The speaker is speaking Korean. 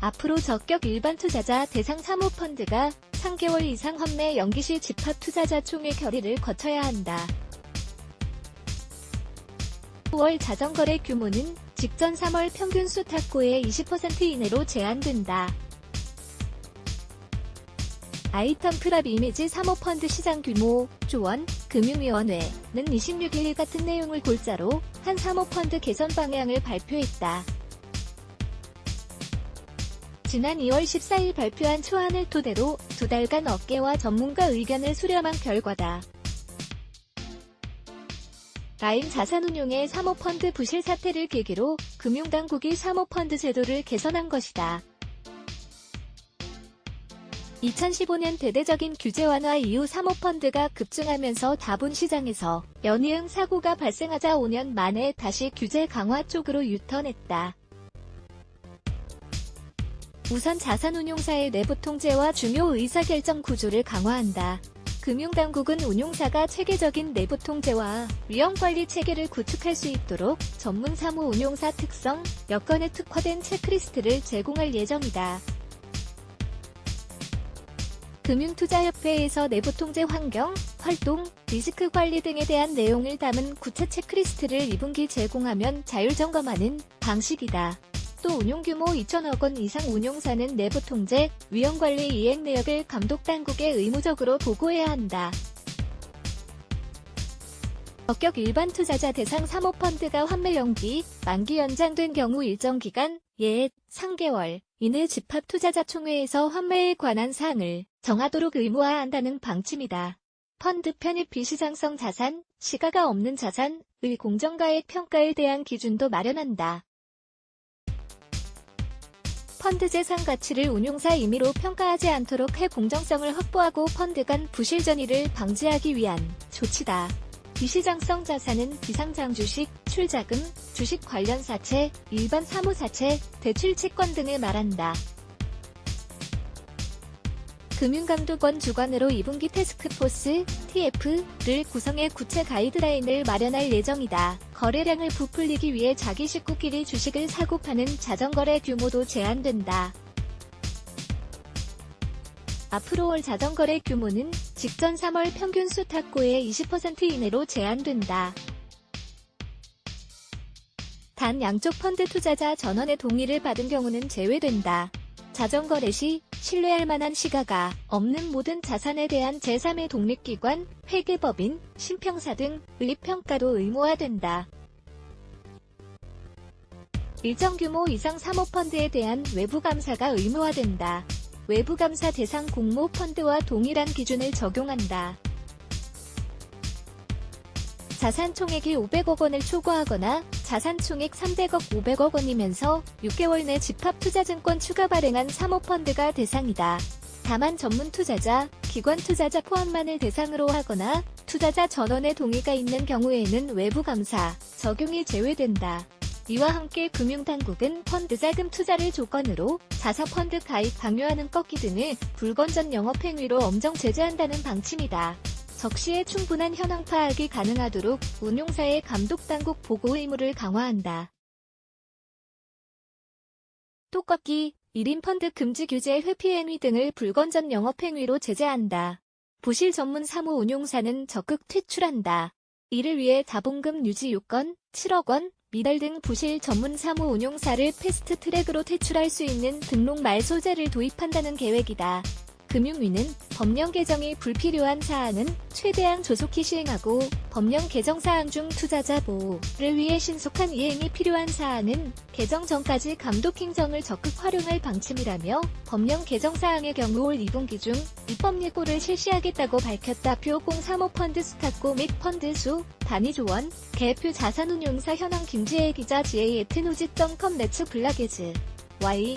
앞으로 적격 일반 투자자 대상 사모펀드가 3개월 이상 환매 연기 시 집합 투자자 총회 결의를 거쳐야 한다. 9월 자전거래 규모는 직전 3월 평균 수 탁구의 20% 이내로 제한된다. 아이템 프랍 이미지 사모펀드 시장 규모, 조원, 금융위원회는 26일 같은 내용을 골자로 한 사모펀드 개선 방향을 발표했다. 지난 2월 14일 발표한 초안을 토대로 두 달간 업계와 전문가 의견을 수렴한 결과다. 라인 자산운용의 사모펀드 부실 사태를 계기로 금융당국이 사모펀드 제도를 개선한 것이다. 2015년 대대적인 규제 완화 이후 사모펀드가 급증하면서 다분 시장에서 연이응 사고가 발생하자 5년 만에 다시 규제 강화 쪽으로 유턴했다. 우선 자산운용사의 내부 통제와 중요 의사결정 구조를 강화한다. 금융당국은 운용사가 체계적인 내부 통제와 위험관리 체계를 구축할 수 있도록 전문 사무 운용사 특성, 여건에 특화된 체크리스트를 제공할 예정이다. 금융투자협회에서 내부 통제 환경, 활동, 리스크 관리 등에 대한 내용을 담은 구체 체크리스트를 2분기 제공하면 자율 점검하는 방식이다. 또 운용규모 2천억 원 이상 운용사는 내부 통제, 위험관리 이행 내역을 감독당국에 의무적으로 보고해야 한다. 적격 일반 투자자 대상 사모펀드가 환매 연기, 만기 연장된 경우 일정 기간, 예, 3개월 이내 집합 투자자 총회에서 환매에 관한 사항을 정하도록 의무화한다는 방침이다. 펀드 편입 비시장성 자산, 시가가 없는 자산의 공정가액 평가에 대한 기준도 마련한다. 펀드 재산 가치를 운용사 임의로 평가하지 않도록 해 공정성을 확보하고 펀드 간 부실 전이를 방지하기 위한 조치다. 비시장성 자산은 비상장 주식, 출자금, 주식 관련 사채, 일반 사무 사채, 대출 채권 등을 말한다. 금융감독원 주관으로 2분기 테스크포스 TF를 구성해 구체 가이드라인을 마련할 예정이다. 거래량을 부풀리기 위해 자기 식구끼리 주식을 사고 파는 자전거래 규모도 제한된다. 앞으로 올 자전거래 규모는 직전 3월 평균 수 탁구의 20% 이내로 제한된다. 단 양쪽 펀드 투자자 전원의 동의를 받은 경우는 제외된다. 자전거래 시 신뢰할 만한 시가가 없는 모든 자산에 대한 제3의 독립기관, 회계법인, 심평사 등의 평가도 의무화된다. 일정 규모 이상 사모펀드에 대한 외부 감사가 의무화된다. 외부 감사 대상 공모 펀드와 동일한 기준을 적용한다. 자산 총액이 500억 원을 초과하거나 자산 총액 300억 500억 원이면서 6개월 내 집합투자증권 추가 발행한 사모펀드가 대상이다. 다만 전문 투자자, 기관 투자자 포함만을 대상으로 하거나 투자자 전원의 동의가 있는 경우에는 외부 감사, 적용이 제외된다. 이와 함께 금융당국은 펀드 자금 투자를 조건으로 자사펀드 가입 강요하는 꺾기 등을 불건전 영업행위로 엄정 제재한다는 방침이다. 적시에 충분한 현황 파악이 가능하도록 운용사의 감독당국 보고 의무를 강화한다. 톡꺾기, 1인 펀드 금지 규제 회피 행위 등을 불건전 영업행위로 제재한다. 부실 전문 사무 운용사는 적극 퇴출한다. 이를 위해 자본금 유지 요건 7억 원, 미달 등 부실 전문 사무 운용사를 패스트 트랙으로 퇴출할 수 있는 등록 말 소재를 도입한다는 계획이다. 금융위는 법령 개정이 불필요한 사안은 최대한 조속히 시행하고 법령 개정 사항 중 투자자 보호를 위해 신속한 이행이 필요한 사안은 개정 전까지 감독 행정을 적극 활용할 방침이라며 법령 개정 사항의 경우 올 2분기 중 입법 예고를 실시하겠다고 밝혔다. 표0 사모펀드 스타코 및 펀드 수 단위 조원 개표 자산운용사 현황 김지혜 기자 GA 에트노지.com 매츠 블라게즈 Y